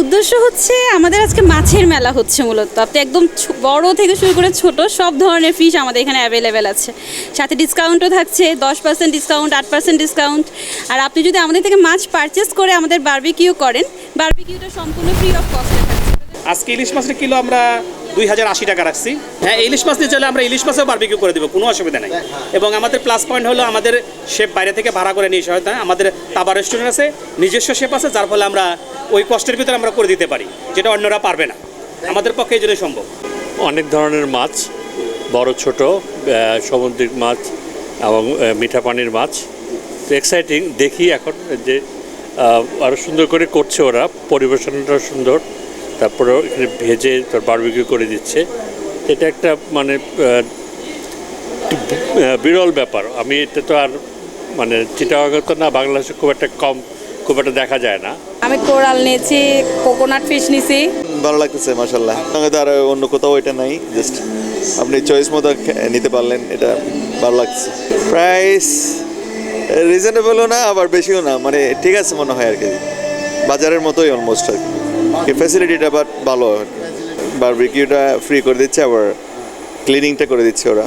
উদ্দেশ্য হচ্ছে আমাদের আজকে মাছের মেলা হচ্ছে মূলত। আপনি একদম বড় থেকে শুরু করে ছোট সব ধরনের ফিশ আমাদের এখানে অ্যাভেলেবেল আছে। সাথে ডিসকাউন্টও থাকছে, দশ পার্সেন্ট ডিসকাউন্ট আট পার্সেন্ট ডিসকাউন্ট আর আপনি যদি আমাদের থেকে মাছ পারচেস করে আমাদের বারবিকিউ করেন বারবিকিউটা সম্পূর্ণ ফ্রি অফ কস্টে থাকছে। আজকে ইলিশ মাছের কিলো আমরা দুই হাজার আশি টাকা রাখছি। হ্যাঁ ইলিশ মাছ নিয়ে চলে আমরা ইলিশ মাছেও বারবিকিউ করে দেবো, কোনো অসুবিধা নেই। এবং আমাদের প্লাস পয়েন্ট হলো আমাদের শেপ বাইরে থেকে ভাড়া করে নিয়ে হয় আমাদের তাবা রেস্টুরেন্ট আছে, নিজস্ব শেপ আছে, যার ফলে আমরা ওই কষ্টের ভিতরে আমরা করে দিতে পারি, যেটা অন্যরা পারবে না। আমাদের পক্ষে এই জন্যই সম্ভব। অনেক ধরনের মাছ, বড়, ছোট সামুদ্রিক মাছ এবং মিঠা পানির মাছ। তো এক্সাইটিং দেখি এখন যে আরও সুন্দর করে করছে ওরা, পরিবেশনটা সুন্দর। তারপরে এখানে ভেজে তার বারবিকিউ করে দিচ্ছে। এটা একটা মানে বিরল ব্যাপার। আমি এটা তো আর মানে চিটাগাঙ্গে তো না বাংলাদেশে খুব একটা কম খুব একটা দেখা যায় না। আমি কোরাল নিয়েছি কোকোনাট ফিশ নিছি। ভালো লাগতেছে মাসাল্লাহ সঙ্গে তো আর অন্য কোথাও এটা নাই জাস্ট আপনি চয়েস মতো নিতে পারলেন এটা ভালো লাগছে। প্রাইস রিজনেবলও না আবার বেশিও না মানে ঠিক আছে মনে হয় আর কি। বাজারের মতোই অলমোস্ট আর কি। ফ্যাসিলিটিটা বাট ভালো। বারবিকিউটা ফ্রি করে দিচ্ছে আবার ক্লিনিংটা করে দিচ্ছে ওরা।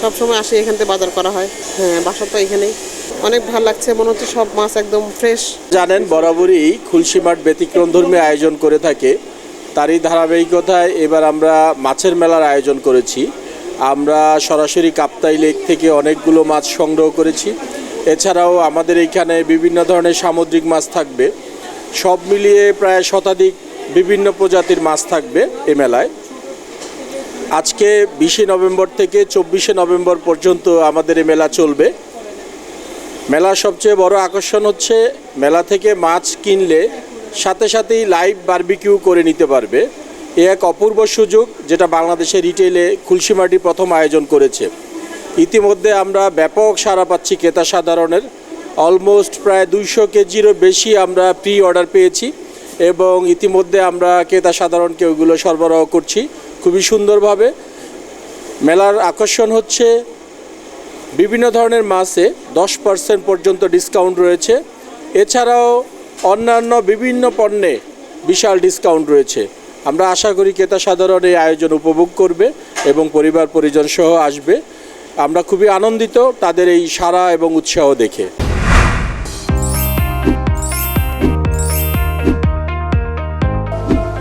সব সময় আসি এখান থেকে বাজার করা হয়। হ্যাঁ বাসা তো এখানেই। অনেক ভালো লাগছে মনে হচ্ছে সব মাছ একদম ফ্রেশ জানেন বরাবরই খুলশি মাঠ ব্যতিক্রমধর্মী আয়োজন করে থাকে। তারই ধারাবাহিকতায় এবার আমরা মাছের মেলার আয়োজন করেছি। আমরা সরাসরি কাপ্তাই লেক থেকে অনেকগুলো মাছ সংগ্রহ করেছি। এছাড়াও আমাদের এইখানে বিভিন্ন ধরনের সামুদ্রিক মাছ থাকবে। সব মিলিয়ে প্রায় শতাধিক বিভিন্ন প্রজাতির মাছ থাকবে এ মেলায়। আজকে বিশে নভেম্বর থেকে চব্বিশে নভেম্বর পর্যন্ত আমাদের এই মেলা চলবে। মেলার সবচেয়ে বড় আকর্ষণ হচ্ছে মেলা থেকে মাছ কিনলে সাথে সাথেই লাইভ বার্বিকিউ করে নিতে পারবে। এ এক অপূর্ব সুযোগ যেটা বাংলাদেশের রিটেলে খুলসিমাটি প্রথম আয়োজন করেছে। ইতিমধ্যে আমরা ব্যাপক সাড়া পাচ্ছি ক্রেতা সাধারণের অলমোস্ট প্রায় দুইশো কেজিরও বেশি আমরা প্রি অর্ডার পেয়েছি এবং ইতিমধ্যে আমরা ক্রেতা সাধারণকে ওইগুলো সরবরাহ করছি খুবই সুন্দরভাবে। মেলার আকর্ষণ হচ্ছে বিভিন্ন ধরনের মাছে দশ পার্সেন্ট পর্যন্ত ডিসকাউন্ট রয়েছে। এছাড়াও অন্যান্য বিভিন্ন পণ্যে বিশাল ডিসকাউন্ট রয়েছে। আমরা আশা করি ক্রেতা সাধারণ এই আয়োজন উপভোগ করবে এবং পরিবার পরিজন সহ আসবে। আমরা খুবই আনন্দিত তাদের এই সারা এবং উৎসাহ দেখে।